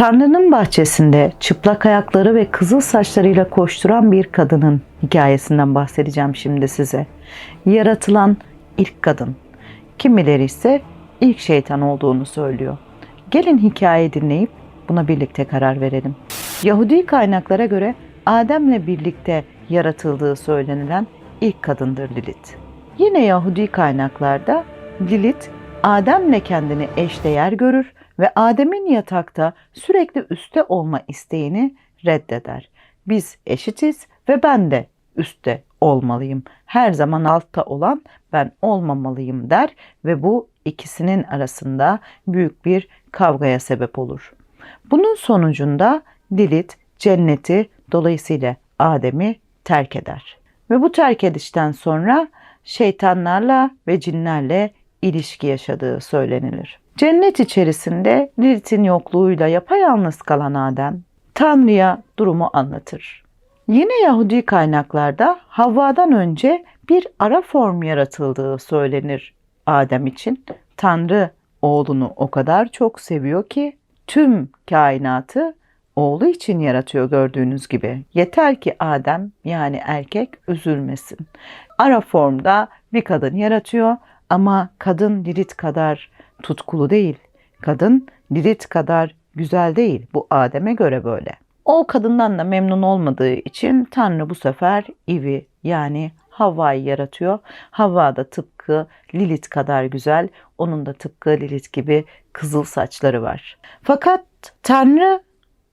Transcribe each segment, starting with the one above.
Tanrı'nın bahçesinde çıplak ayakları ve kızıl saçlarıyla koşturan bir kadının hikayesinden bahsedeceğim şimdi size. Yaratılan ilk kadın. Kimileri ise ilk şeytan olduğunu söylüyor. Gelin hikayeyi dinleyip buna birlikte karar verelim. Yahudi kaynaklara göre Adem'le birlikte yaratıldığı söylenilen ilk kadındır Lilith. Yine Yahudi kaynaklarda Lilith Adem'le kendini eşdeğer görür ve Adem'in yatakta sürekli üstte olma isteğini reddeder. Biz eşitiz ve ben de üstte olmalıyım. Her zaman altta olan ben olmamalıyım der ve bu ikisinin arasında büyük bir kavgaya sebep olur. Bunun sonucunda Lilith cenneti dolayısıyla Adem'i terk eder. Ve bu terk edişten sonra şeytanlarla ve cinlerle ilişki yaşadığı söylenilir. Cennet içerisinde Lilith'in yokluğuyla yapayalnız kalan Adem, Tanrı'ya durumu anlatır. Yine Yahudi kaynaklarda Havva'dan önce bir ara form yaratıldığı söylenir Adem için. Tanrı oğlunu o kadar çok seviyor ki tüm kainatı oğlu için yaratıyor gördüğünüz gibi. Yeter ki Adem yani erkek üzülmesin. Ara formda bir kadın yaratıyor ama kadın Lilith kadar tutkulu değil. Kadın Lilith kadar güzel değil. Bu Adem'e göre böyle. O kadından da memnun olmadığı için Tanrı bu sefer Eve'i yani Havva'yı yaratıyor. Havva da tıpkı Lilith kadar güzel, onun da tıpkı Lilith gibi kızıl saçları var. Fakat Tanrı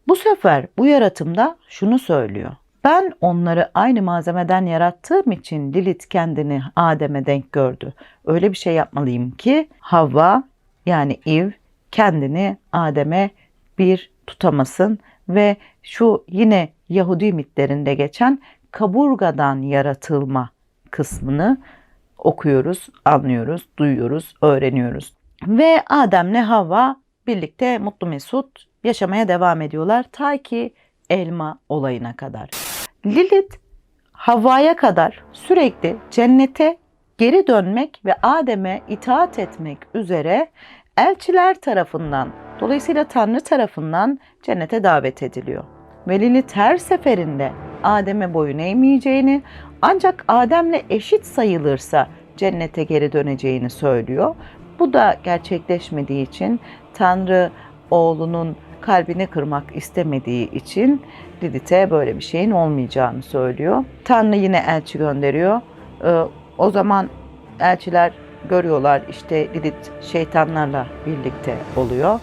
bu sefer bu yaratımda şunu söylüyor. Ben onları aynı malzemeden yarattığım için Lilith kendini Adem'e denk gördü. Öyle bir şey yapmalıyım ki Havva yani Eve kendini Adem'e bir tutamasın ve şu yine Yahudi mitlerinde geçen kaburgadan yaratılma kısmını okuyoruz, anlıyoruz, duyuyoruz, öğreniyoruz. Ve Adem'le Havva birlikte mutlu mesut yaşamaya devam ediyorlar ta ki elma olayına kadar. Lilith Havva'ya kadar sürekli cennete geri dönmek ve Adem'e itaat etmek üzere elçiler tarafından dolayısıyla Tanrı tarafından cennete davet ediliyor. Ve Lilith her seferinde Adem'e boyun eğmeyeceğini ancak Adem'le eşit sayılırsa cennete geri döneceğini söylüyor. Bu da gerçekleşmediği için Tanrı oğlunun kalbini kırmak istemediği için Lilith'e böyle bir şeyin olmayacağını söylüyor. Tanrı yine elçi gönderiyor. O zaman elçiler görüyorlar işte Lilith şeytanlarla birlikte oluyor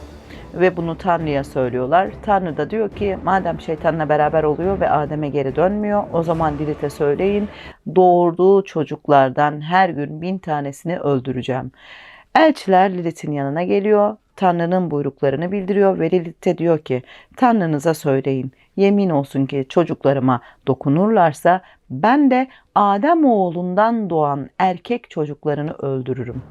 ve bunu Tanrı'ya söylüyorlar. Tanrı da diyor ki madem şeytanla beraber oluyor ve Adem'e geri dönmüyor o zaman Lilith'e söyleyin doğurduğu çocuklardan her gün bin tanesini öldüreceğim. Elçiler Lilith'in yanına geliyor. Tanrı'nın buyruklarını bildiriyor ve Lilith'e diyor ki Tanrınıza söyleyin yemin olsun ki çocuklarıma dokunurlarsa ben de Adem oğlundan doğan erkek çocuklarını öldürürüm.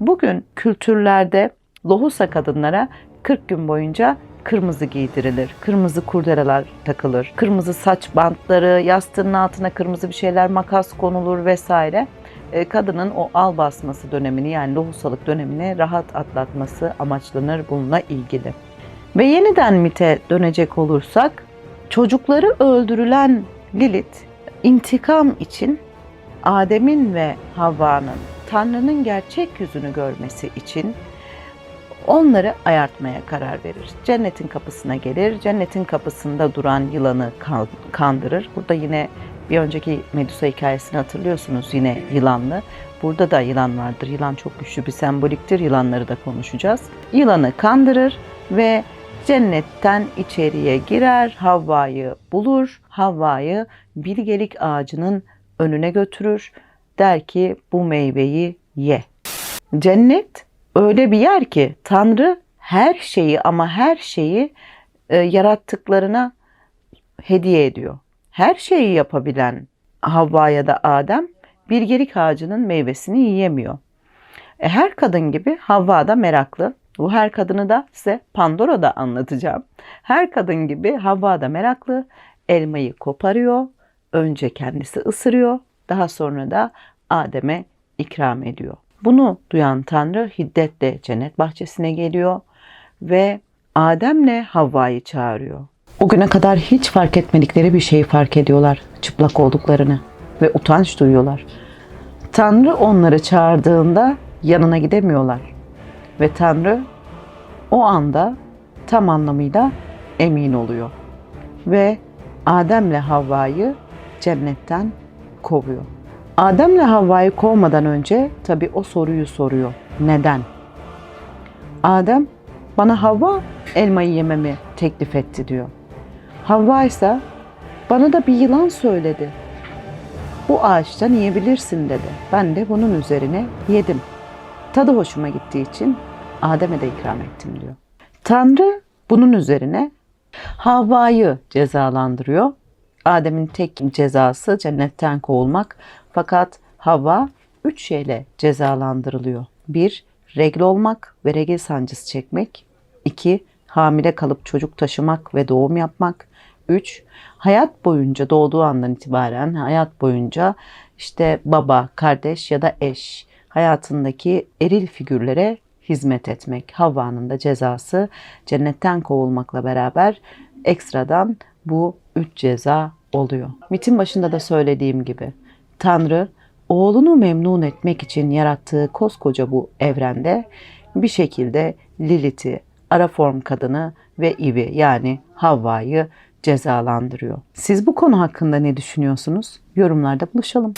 Bugün kültürlerde lohusa kadınlara 40 gün boyunca kırmızı giydirilir. Kırmızı kurdelalar takılır. Kırmızı saç bantları, yastığının altına kırmızı bir şeyler, makas konulur vesaire. E, kadının o al basması dönemini yani lohusalık dönemini rahat atlatması amaçlanır bununla ilgili. Ve yeniden mite dönecek olursak çocukları öldürülen Lilith intikam için Adem'in ve Havva'nın Tanrı'nın gerçek yüzünü görmesi için onları ayartmaya karar verir. Cennetin kapısına gelir, cennetin kapısında duran yılanı kandırır. Burada yine bir önceki Medusa hikayesini hatırlıyorsunuz yine yılanlı. Burada da yılan vardır. Yılan çok güçlü bir semboliktir. Yılanları da konuşacağız. Yılanı kandırır ve cennetten içeriye girer, Havva'yı bulur. Havva'yı bilgelik ağacının önüne götürür. Der ki bu meyveyi ye. Cennet öyle bir yer ki Tanrı her şeyi ama her şeyi e, yarattıklarına hediye ediyor. Her şeyi yapabilen Havva ya da Adem bilgelik ağacının meyvesini yiyemiyor. E, her kadın gibi Havva da meraklı. Bu her kadını da size Pandora'da anlatacağım. Her kadın gibi Havva da meraklı. Elmayı koparıyor. Önce kendisi ısırıyor. Daha sonra da Adem'e ikram ediyor. Bunu duyan Tanrı hiddetle cennet bahçesine geliyor ve Adem'le Havva'yı çağırıyor. O güne kadar hiç fark etmedikleri bir şeyi fark ediyorlar. Çıplak olduklarını ve utanç duyuyorlar. Tanrı onları çağırdığında yanına gidemiyorlar. Ve Tanrı o anda tam anlamıyla emin oluyor. Ve Adem'le Havva'yı cennetten kovuyor. Adem'le Havva'yı kovmadan önce tabii o soruyu soruyor. Neden? Adem bana Havva elmayı yememi teklif etti diyor. Havva ise bana da bir yılan söyledi. Bu ağaçtan yiyebilirsin dedi. Ben de bunun üzerine yedim. Tadı hoşuma gittiği için Adem'e de ikram ettim diyor. Tanrı bunun üzerine Havva'yı cezalandırıyor. Adem'in tek cezası cennetten kovulmak. Fakat Havva üç şeyle cezalandırılıyor. Bir, regl olmak ve regl sancısı çekmek. İki, hamile kalıp çocuk taşımak ve doğum yapmak. Üç, hayat boyunca doğduğu andan itibaren hayat boyunca işte baba, kardeş ya da eş hayatındaki eril figürlere hizmet etmek. Havva'nın da cezası cennetten kovulmakla beraber ekstradan bu üç ceza oluyor. Mitin başında da söylediğim gibi Tanrı oğlunu memnun etmek için yarattığı koskoca bu evrende bir şekilde Lilith'i, ara form kadını ve Eve'i yani Havva'yı cezalandırıyor. Siz bu konu hakkında ne düşünüyorsunuz? Yorumlarda buluşalım.